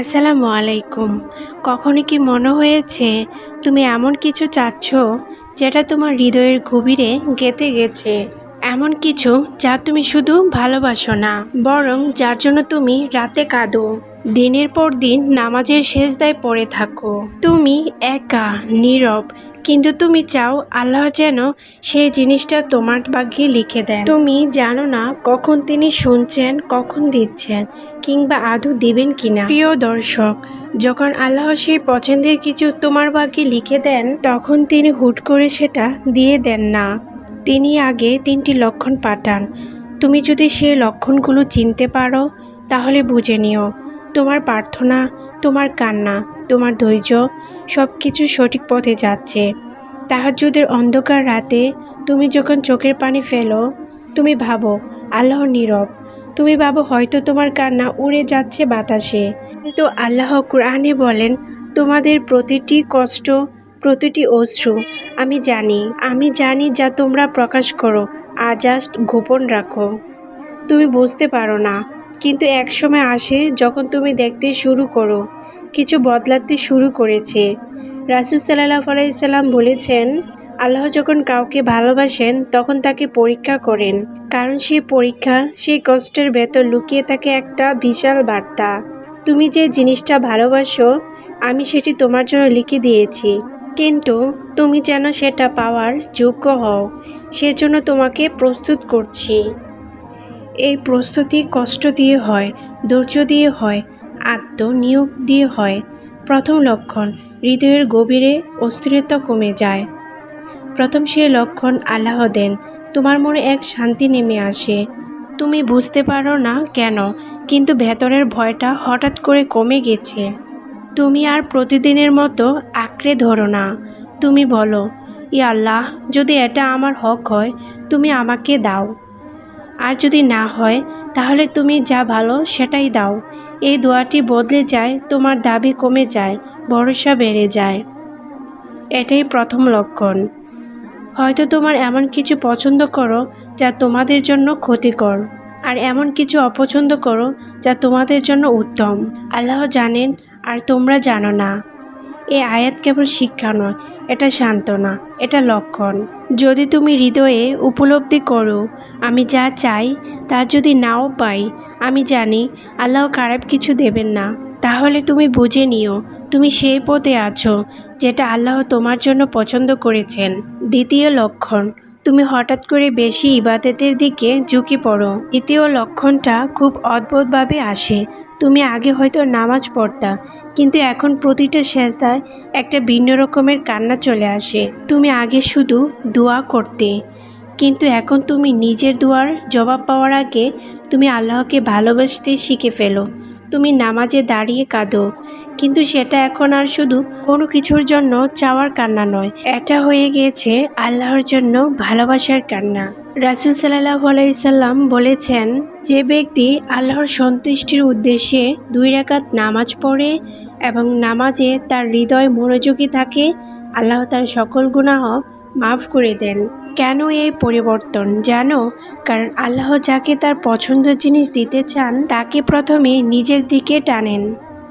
আসসালামু আলাইকুম। কখনো কি মনে হয়েছে তুমি এমন কিছু চাচ্ছ যেটা তোমার হৃদয়ের গভীরে গেঁথে গেছে? এমন কিছু যা তুমি শুধু ভালোবাসো না, বরং যার জন্য তুমি রাতে কাঁদো। দিনের পর দিন নামাজের শেষ দায় পড়ে থাকো। তুমি একা, নীরব, কিন্তু তুমি চাও আল্লাহ যেন সেই জিনিসটা তোমার ভাগ্যে লিখে দেন। তুমি জানো না কখন তিনি শুনছেন, কখন দিচ্ছেন। কিংবা আদৌ দিবেন কিনা? প্রিয় দর্শক, যখন আল্লাহ সেই পছন্দের কিছু তোমার বাকি লিখে দেন, তখন তিনি হুট করে সেটা দিয়ে দেন না। তিনি আগে তিনটি লক্ষণ পাঠান। তুমি যদি সেই লক্ষণগুলো চিনতে পারো, তাহলে বুঝে নিও। তোমার প্রার্থনা, তোমার কান্না, তোমার ধৈর্য সব কিছু সঠিক পথে যাচ্ছে। তাহাজ্জুদের অন্ধকার রাতে তুমি যখন চোখের পানি ফেলো, তুমি ভাবো, আল্লাহ নীরব। তুমি ভাবো হয়তো তোমার কান্না উড়ে যাচ্ছে বাতাসে। কিন্তু আল্লাহ কোরআনে বলেন, তোমাদের প্রতিটি কষ্ট, প্রতিটি অশ্রু আমি জানি। আমি জানি যা তোমরা প্রকাশ করো আর জাস্ট গোপন রাখো। তুমি বুঝতে পারো না, কিন্তু এক সময় আসে যখন তুমি দেখতে শুরু করো, কিছু বদলাতে শুরু করেছে। রাসুল সাল্লাহ আলাইসাল্লাম বলেছেন আল্লাহ যখন কাউকে ভালোবাসেন, তখন তাকে পরীক্ষা করেন। কারণ সেই পরীক্ষা সেই কষ্টের ভেতর লুকিয়ে থাকে একটা বিশাল বার্তা। তুমি যে জিনিসটা ভালোবাসো, আমি সেটি তোমার জন্য লিখে দিয়েছি। কিন্তু তুমি যেন সেটা পাওয়ার যোগ্য হও, সেজন্য তোমাকে প্রস্তুত করছি। এই প্রস্তুতি কষ্ট দিয়ে হয়, ধৈর্য দিয়ে হয়, আত্মনিয়োগ দিয়ে হয়। প্রথম লক্ষণ, হৃদয়ের গভীরে অস্থিরতা কমে যায়। প্রথম সে লক্ষণ আল্লাহ দেন, তোমার মনে এক শান্তি নেমে আসে। তুমি বুঝতে পারো না কেন, কিন্তু ভেতরের ভয়টা হঠাৎ করে কমে গেছে। তুমি আর প্রতিদিনের মতো আঁকড়ে ধরো না। তুমি বলো, ই আল্লাহ, যদি এটা আমার হক হয়, তুমি আমাকে দাও। আর যদি না হয়, তাহলে তুমি যা ভালো সেটাই দাও। এই দোয়াটি বদলে যায়, তোমার দাবি কমে যায়, ভরসা বেড়ে যায়। এটাই প্রথম লক্ষণ। হয়তো তোমার এমন কিছু পছন্দ করো যা তোমাদের জন্য ক্ষতিকর, আর এমন কিছু অপছন্দ করো যা তোমাদের জন্য উত্তম। আল্লাহ জানেন, আর তোমরা জানো না। এ আয়াত কেবল শিক্ষা নয়, এটা সান্ত্বনা, এটা লক্ষণ। যদি তুমি হৃদয়ে উপলব্ধি করো, আমি যা চাই তা যদি নাও পাই, আমি জানি আল্লাহ খারাপ কিছু দেবেন না। তাহলে তুমি বুঝে নিও, তুমি সেই পথে আছো যেটা আল্লাহ তোমার জন্য পছন্দ করেছেন। দ্বিতীয় লক্ষণ, তুমি হঠাৎ করে বেশি ইবাদতের দিকে ঝুঁকি পড়ো। দ্বিতীয় লক্ষণটা খুব অদ্ভুতভাবে আসে। তুমি আগে হয়তো নামাজ পড়তা, কিন্তু এখন প্রতিটা সেজদায় একটা ভিন্ন রকমের কান্না চলে আসে। তুমি আগে শুধু দোয়া করতে, কিন্তু এখন তুমি নিজের দোয়ার জবাব পাওয়ার আগে তুমি আল্লাহকে ভালোবাসতে শিখে ফেলো। তুমি নামাজে দাঁড়িয়ে কাঁদো কিন্তু সেটা এখন আর শুধু কোনো কিছুর জন্য চাওয়ার কান্না নয়। এটা হয়ে গিয়েছে আল্লাহর জন্য ভালোবাসার কান্না। রাসুল সাল্লাহ আলাইসাল্লাম বলেছেন, যে ব্যক্তি আল্লাহর সন্তুষ্টির উদ্দেশ্যে দুই রাকাত নামাজ পড়ে এবং নামাজে তার হৃদয় মনোযোগী থাকে, আল্লাহ তার সকল গুনাহ মাফ করে দেন। কেন এই পরিবর্তন? জানো, কারণ আল্লাহ যাকে তার পছন্দের জিনিস দিতে চান, তাকে প্রথমে নিজের দিকে টানেন।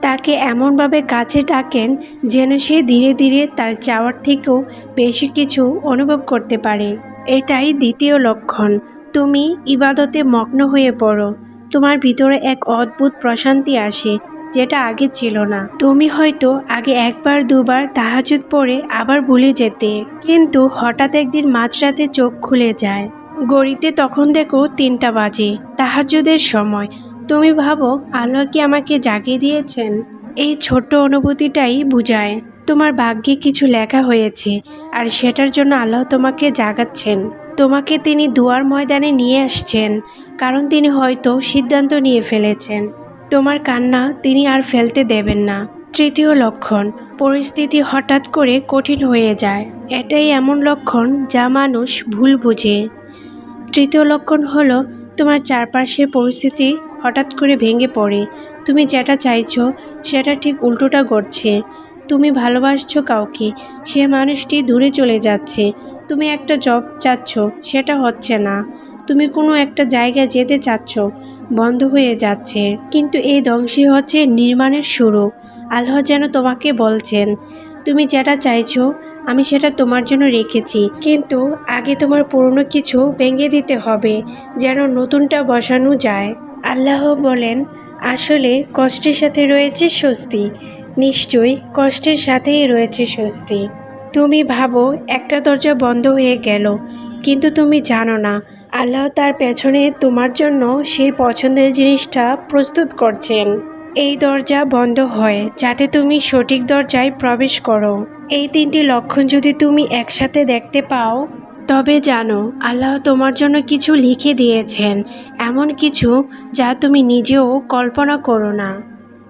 তাকে এমনভাবে কাছে ডাকেন যেন সে ধীরে ধীরে তার চাওয়ার থেকেও বেশি কিছু অনুভব করতে পারে। এটাই দ্বিতীয় লক্ষণ। তুমি ইবাদতে মগ্ন হয়ে পড়ো। তোমার ভিতরে এক অদ্ভুত প্রশান্তি আসে, যেটা আগে ছিল না। তুমি হয়তো আগে একবার, দুবার তাহাজুদ পড়ে আবার ভুলে যেতে, কিন্তু হঠাৎ একদিন মাঝরাতে চোখ খুলে যায়। গড়িতে তখন দেখো তিনটা বাজে, তাহাজুদের সময়। তুমি ভাবো আল্লাহ কি আমাকে জাগিয়ে দিয়েছেন? এই ছোট্ট অনুভূতিটাই বুঝায়। তোমার ভাগ্যে কিছু লেখা হয়েছে, আর সেটার জন্য আল্লাহ তোমাকে জাগাচ্ছেন। তোমাকে তিনি দুয়ার ময়দানে নিয়ে আসছেন, কারণ তিনি হয়তো সিদ্ধান্ত নিয়ে ফেলেছেন। তোমার কান্না তিনি আর ফেলতে দেবেন না। তৃতীয় লক্ষণ, পরিস্থিতি হঠাৎ করে কঠিন হয়ে যায়। এটাই এমন লক্ষণ যা মানুষ ভুল বুঝে। তৃতীয় লক্ষণ হলো তোমার চারপাশের পরিস্থিতি হঠাৎ করে ভেঙে পড়ে। তুমি যেটা চাইছো, সেটা ঠিক উল্টোটা ঘটছে। তুমি ভালোবাসছো কাউকে, সে মানুষটি দূরে চলে যাচ্ছে। তুমি একটা জব চাচ্ছ, সেটা হচ্ছে না। তুমি কোনো একটা জায়গায় যেতে চাচ্ছ, বন্ধ হয়ে যাচ্ছে। কিন্তু এই ধ্বংসই হচ্ছে নির্মাণের শুরু। আল্লাহ যেন তোমাকে বলছেন, তুমি যেটা চাইছো আমি সেটা তোমার জন্য রেখেছি। কিন্তু আগে তোমার পুরনো কিছু ভেঙে দিতে হবে, যেন নতুনটা বসানো যায়। আল্লাহ বলেন, আসলে কষ্টের সাথে রয়েছে স্বস্তি। নিশ্চয়ই কষ্টের সাথেই রয়েছে স্বস্তি। তুমি ভাবো, একটা দরজা বন্ধ হয়ে গেল, কিন্তু তুমি জানো না, আল্লাহ তার পেছনে তোমার জন্য সেই পছন্দের জিনিসটা প্রস্তুত করছেন। এই দরজা বন্ধ হয়, যাতে তুমি সঠিক দরজায় প্রবেশ করো। এই তিনটি লক্ষণ যদি তুমি একসাথে দেখতে পাও, তবে জানো, আল্লাহ তোমার জন্য কিছু লিখে দিয়েছেন, এমন কিছু যা তুমি নিজেও কল্পনা করো না।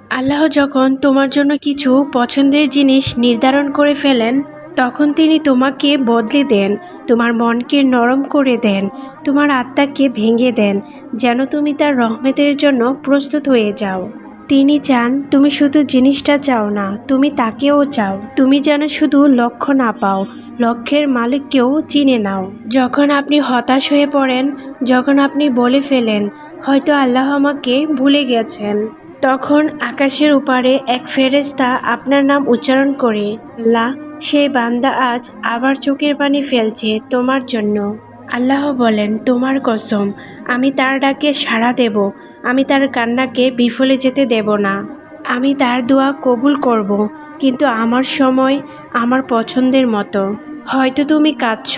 আল্লাহ যখন তোমার জন্য কিছু পছন্দের জিনিস নির্ধারণ করে ফেলেন, তখন তিনি তোমাকে বদলে দেন, তোমার মনকে নরম করে দেন, তোমার আত্মাকে ভেঙে দেন, যেন তুমি তার রহমতের জন্য প্রস্তুত হয়ে যাও। তিনি চান, তুমি শুধু জিনিসটা চাও না, তুমি তাকেও চাও। তুমি যেন শুধু লক্ষ্য না পাও, লক্ষ্যের মালিককেও চিনে নাও। যখন আপনি হতাশ হয়ে পড়েন, যখন আপনি বলে ফেলেন, হয়তো আল্লাহ আমাকে ভুলে গেছেন। তখন আকাশের উপারে এক ফেরেস্তা আপনার নাম উচ্চারণ করে আল্লাহ সেই বান্দা আজ আবার চোখের পানি ফেলছে তোমার জন্য। আল্লাহ বলেন, তোমার কসম, আমি তার ডাকে সাড়া দেব। আমি তার কান্নাকে বিফলে যেতে দেব না। আমি তার দোয়া কবুল করব, কিন্তু আমার সময় আমার পছন্দের মতো। হয়তো তুমি কাঁদছ,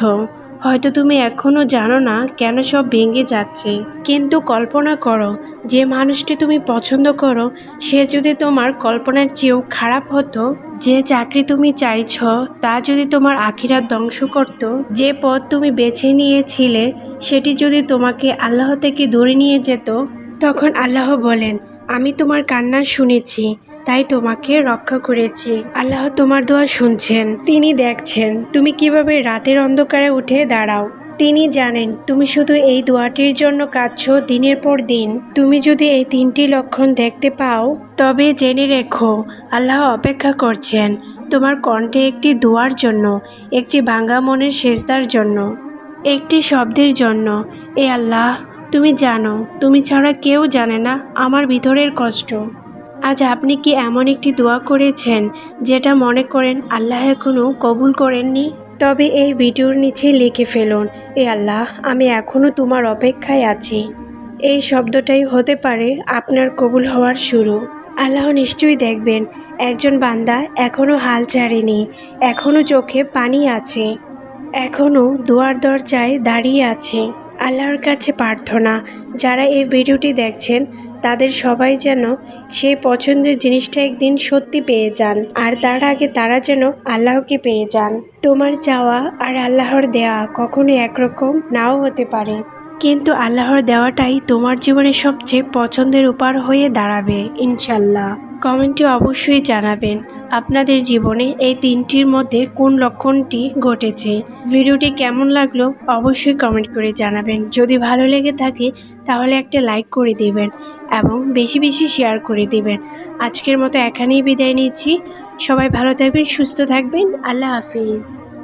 হয়তো তুমি এখনও জানো না কেন সব ভেঙে যাচ্ছে। কিন্তু কল্পনা করো, যে মানুষটি তুমি পছন্দ করো, সে যদি তোমার কল্পনার চেয়েও খারাপ হতো, যে চাকরি তুমি চাইছ, তা যদি তোমার আখিরাত ধ্বংস করত, যে পথ তুমি বেছে নিয়েছিলে, সেটি যদি তোমাকে আল্লাহ থেকে দূরে নিয়ে যেত তখন আল্লাহ বলেন, আমি তোমার কান্না শুনেছি, তাই তোমাকে রক্ষা করেছি। আল্লাহ তোমার দোয়া শুনছেন। তিনি দেখছেন। তুমি কীভাবে রাতের অন্ধকারে উঠে দাঁড়াও? তিনি জানেন, তুমি শুধু এই দোয়াটির জন্য কাঁদছো দিনের পর দিন। তুমি যদি এই তিনটি লক্ষণ দেখতে পাও, তবে জেনে রেখো, আল্লাহ অপেক্ষা করছেন তোমার কণ্ঠে একটি দোয়ার জন্য, একটি ভাঙ্গা মনের সেজদার জন্য, একটি শব্দের জন্য। এ আল্লাহ তুমি জানো, তুমি ছাড়া কেউ জানে না আমার ভিতরের কষ্ট। আজ আপনি কি এমন একটি দোয়া করেছেন যেটা মনে করেন আল্লাহ এখনও কবুল করেননি? তবে এই ভিডিওর নিচে লিখে ফেলুন, এ আল্লাহ, আমি এখনও তোমার অপেক্ষায় আছি। এই শব্দটাই হতে পারে আপনার কবুল হওয়ার শুরু। আল্লাহ নিশ্চয়ই দেখবেন, একজন বান্দা এখনও হাল ছাড়েনি, এখনও চোখে পানি আছে, এখনও দুয়ার দরজায় দাঁড়িয়ে আছে। আল্লাহর কাছে প্রার্থনা। যারা এই ভিডিওটি দেখছেন, তাদের সবাই যেন সেই পছন্দের জিনিসটা একদিন সত্যি পেয়ে যান, আর তার আগে তারা যেন আল্লাহকে পেয়ে যান। তোমার চাওয়া আর আল্লাহর দেওয়া কখনো একরকম নাও হতে পারে। কিন্তু আল্লাহর দেওয়াটাই তোমার জীবনে সবচেয়ে পছন্দের উপার হয়ে দাঁড়াবে, ইনশাল্লাহ। কমেন্টে অবশ্যই জানাবেন। আপনাদের জীবনে এই তিনটির মধ্যে কোন লক্ষণটি ঘটেছে? ভিডিওটি কেমন লাগল অবশ্যই কমেন্ট করে জানাবেন। যদি ভালো লেগে থাকে, তাহলে একটা লাইক করে দেবেন এবং বেশি বেশি শেয়ার করে দেবেন। আজকের মতো এখানেই বিদায় নিচ্ছি। সবাই ভালো থাকবেন, সুস্থ থাকবেন। আল্লাহ হাফিজ।